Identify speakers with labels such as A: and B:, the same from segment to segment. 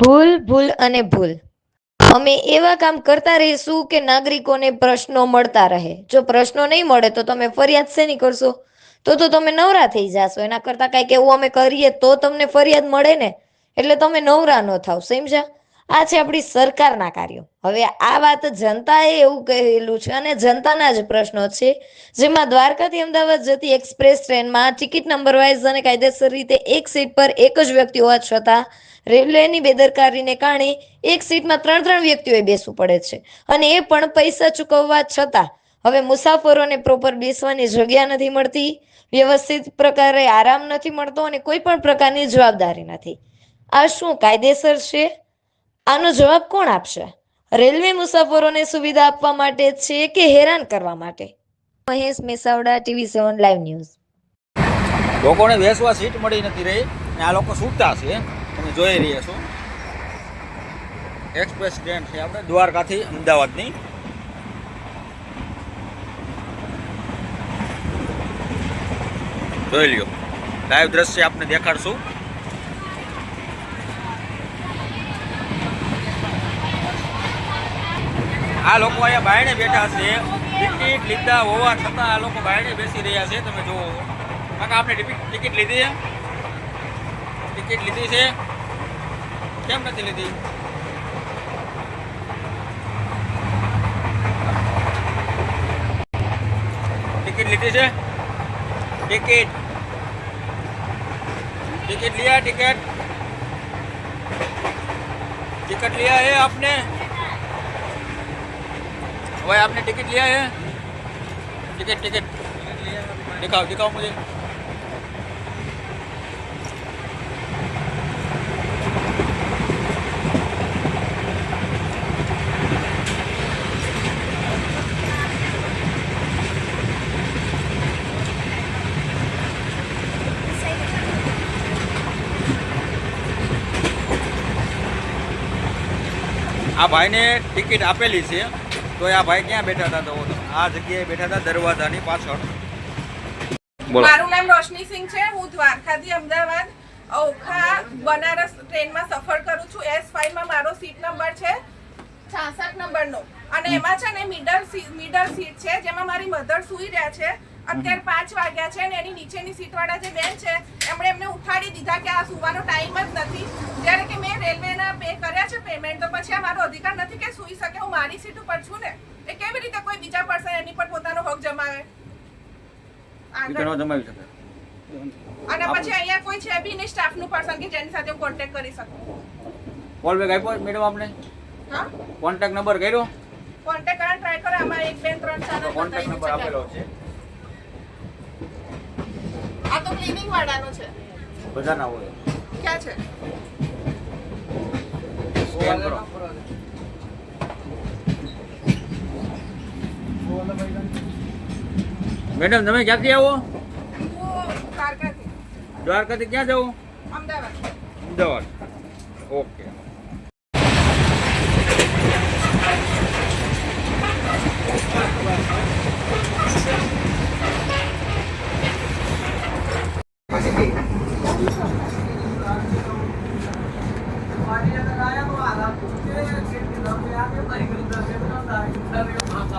A: ભૂલ ભૂલ અને ભૂલ. અમે એવા કામ કરતા રહીશું કે નાગરિકોને પ્રશ્નો મળતા રહે. જો પ્રશ્નો નહીં મળે તો તમે ફરિયાદ શેની કરશો? તો તો તમે નવરા થઈ જાશો. એના કરતાં કાંઈક એવું અમે કરીએ તો તમને ફરિયાદ મળે ને? એટલે તમે નવરા ન થાવ, સમજ્યા? આ છે આપણી સરકારના કાર્યો. હવે આ વાત જનતાએ એવું કહેલું છે અને જનતાના જ પ્રશ્નો છે. જેમાં દ્વારકાથી અમદાવાદ જતી એક્સપ્રેસ ટ્રેનમાં ટિકિટ નંબર વાઇઝ અને કાયદેસર રીતે એક સીટ પર એક જ વ્યક્તિ હોવા છતાં રેલવેની બેદરકારીને કારણે એક સીટમાં ત્રણ ત્રણ વ્યક્તિઓએ બેસવું પડે છે. અને એ પણ પૈસા ચૂકવવા છતાં હવે મુસાફરોને પ્રોપર બેસવાની જગ્યા નથી મળતી, વ્યવસ્થિત પ્રકારે આરામ નથી મળતો અને કોઈ પણ પ્રકારની જવાબદારી નથી. આ શું કાયદેસર છે? આનો જવાબ કોણ આપશે? રેલવે મુસાફરોને સુવિધા આપવા માટે છે કે હેરાન કરવા માટે? Mahesh Mesavada, TV seven live news.
B: લોકોને બેસવા સીટ મળી નથી રહી અને આ લોકો સૂતા છે તમે જોઈ રહ્યા છો. એક્સપ્રેસ ટ્રેન છે આપણે, દ્વારકાથી અમદાવાદની. જોઈ લ્યો. લાઈવ દ્રશ્ય આપને દેખાડશું. આ લોકો અહીંયા બાયણે બેઠા છે. ટિકિટ લીધા હોવા છતાં આ લોકો બાયણે બેસી રહ્યા છે. તમે જુઓ. કાકા, આપણે ટિકિટ લીધી છે? ટિકિટ લીધી છે? કેમ નથી લીધી? ટિકિટ લીધી છે? ટિકિટ. ટિકિટ લીયા, ટિકિટ. ટિકિટ લીયા હે આપને. भाई आपने टिकट लिया है टिकट टिकट दिखाओ दिखाओ मुझे આ ભાઈને ટિકિટ આપેલી છે તો આ ભાઈ ક્યાં બેઠા હતા તો આ જગ્યાએ બેઠા હતા દરવાજાની પાછળ.
C: મારું નામ રોશની સિંહ છે. હું દ્વારકાથી અમદાવાદ ઓખા બનારસ ટ્રેનમાં સફર કરું છું. એસમાં મારો સીટ નંબર છે. છાસઠ નંબરનો. અને એમાં છે ને મિડલ મિડલ સીટ છે. જેમાં મારી મધર સૂઈ રહ્યા છે. અત્યારે પાંચ વાગ્યા છે ને એની નીચેની સીટ વાળા જે બેન છે એમણે એમને ઉઠાડી દીધા કે આ સુવાનો ટાઈમ જ નથી. જ્યારે કે મેં રેલવેના પે કર્યા છે પેમેન્ટ તો પછી આ મારો અધિકાર નથી કે સૂઈ શકે હું મારી સીટ ઉપર છું ને? એ કેવી રીતે કોઈ બીજા પર્સન એની પર પોતાનો હક જમાવે?
B: જમાવી શકે.
C: અને પછી અહીંયા કોઈ છે બી નહીં સ્ટાફનું પર્સન કે જેની સાથે હું કોન્ટેક્ટ કરી શકું?
B: કોલ બેક આપ્યો મેડમ આપને?
C: હા?
B: કોન્ટેક્ટ નંબર કર્યો?
C: કોન્ટેક્ટ કરવાનો ટ્રાય કરો આમાં એક બે ત્રણ ચાર જ
B: કોન્ટેક્ટ નંબર આપેલો
C: છે. આ તો ક્લિનિંગ વાળાનો છે.
B: બધાના હોય.
C: ક્યાં છે?
B: સ્કેન કરો મેડમ તમે ક્યાંથી આવો?
C: દ્વારકાથી.
B: દ્વારકાથી ક્યાં જવું
C: અમદાવાદ.
B: અમદાવાદ. ઓકે.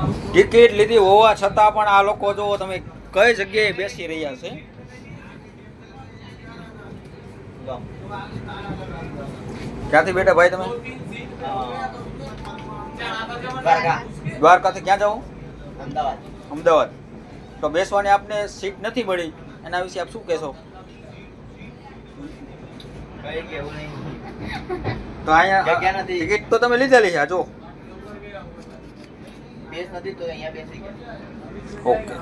B: ટિકિટ લીધી હોવા છતાં પણ આ લોકો જો તમે કઈ જગ્યાએ બેસી રહ્યા છે? ક્યાંથી બેઠા ભાઈ તમે? દ્વારકાથી ક્યાં જવું
D: અમદાવાદ.
B: અમદાવાદ. તો બેસવાની આપને સીટ નથી મળી. એના વિશે આપ શું કહેશો? તો અહીંયા. ટિકિટ તો તમે લીધેલી છે આ જો.
D: બેસ નથી તો અહીંયા બેસી ગયા.
B: ઓકે.